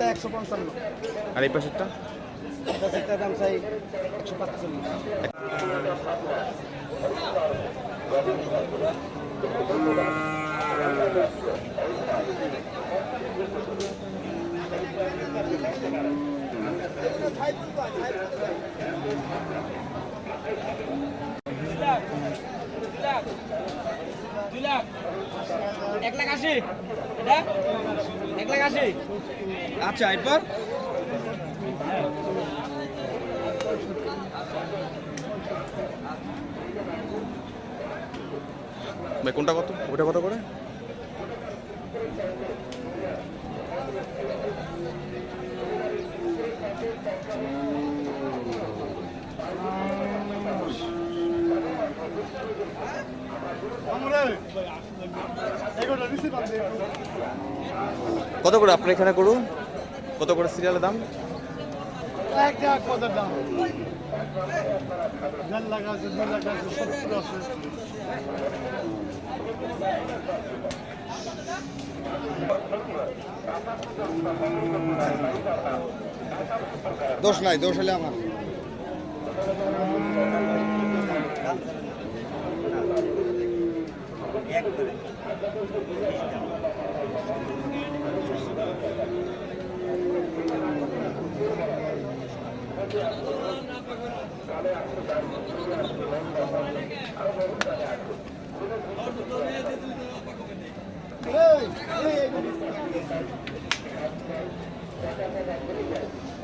চাই একশো পঞ্চান্ন। আর এই পাশেরটা? এটা দাম চাই একশো পাঁচচল্লিশ এক লাখ আশি। এটা? এক লাখ আশি। আচ্ছা এরপর? ভাই কোনটা কত? ওটা কত করে? কত করে আপনার এখানে করুন কত করে সিরিয়ালের দাম? দোষ নাই দোষ হলে আমার।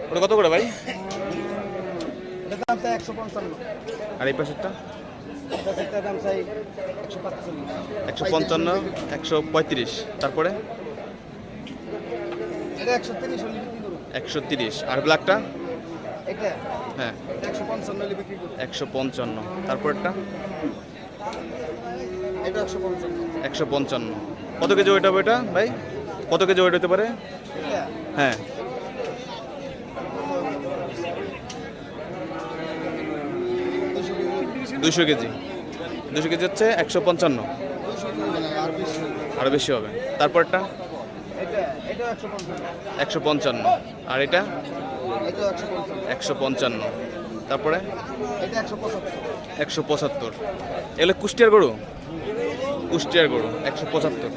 ওটা কত করে ভাই? আর এই পাশেরটা? একশো পঞ্চান্ন একশো পঁয়ত্রিশ তারপরে? একশো তিরিশ আর ব্ল্যাকটা? হ্যাঁ। একশো পঞ্চান্ন তারপরটা একশো পঞ্চান্ন কত কেজি ওয়েট হবে এটা ভাই? কত কেজি ওয়েট হতে পারে? হ্যাঁ। দুশো কেজি। দুশো কেজি হচ্ছে একশো পঞ্চান্ন। আরও বেশি হবে। তারপরটা? একশো পঞ্চান্ন। আর এটা? একশো পঞ্চান্ন। তারপরে? একশো পঁচাত্তর। এগুলো কুষ্টিয়ার গরু? কুষ্টিয়ার গরু, একশো পঁচাত্তর।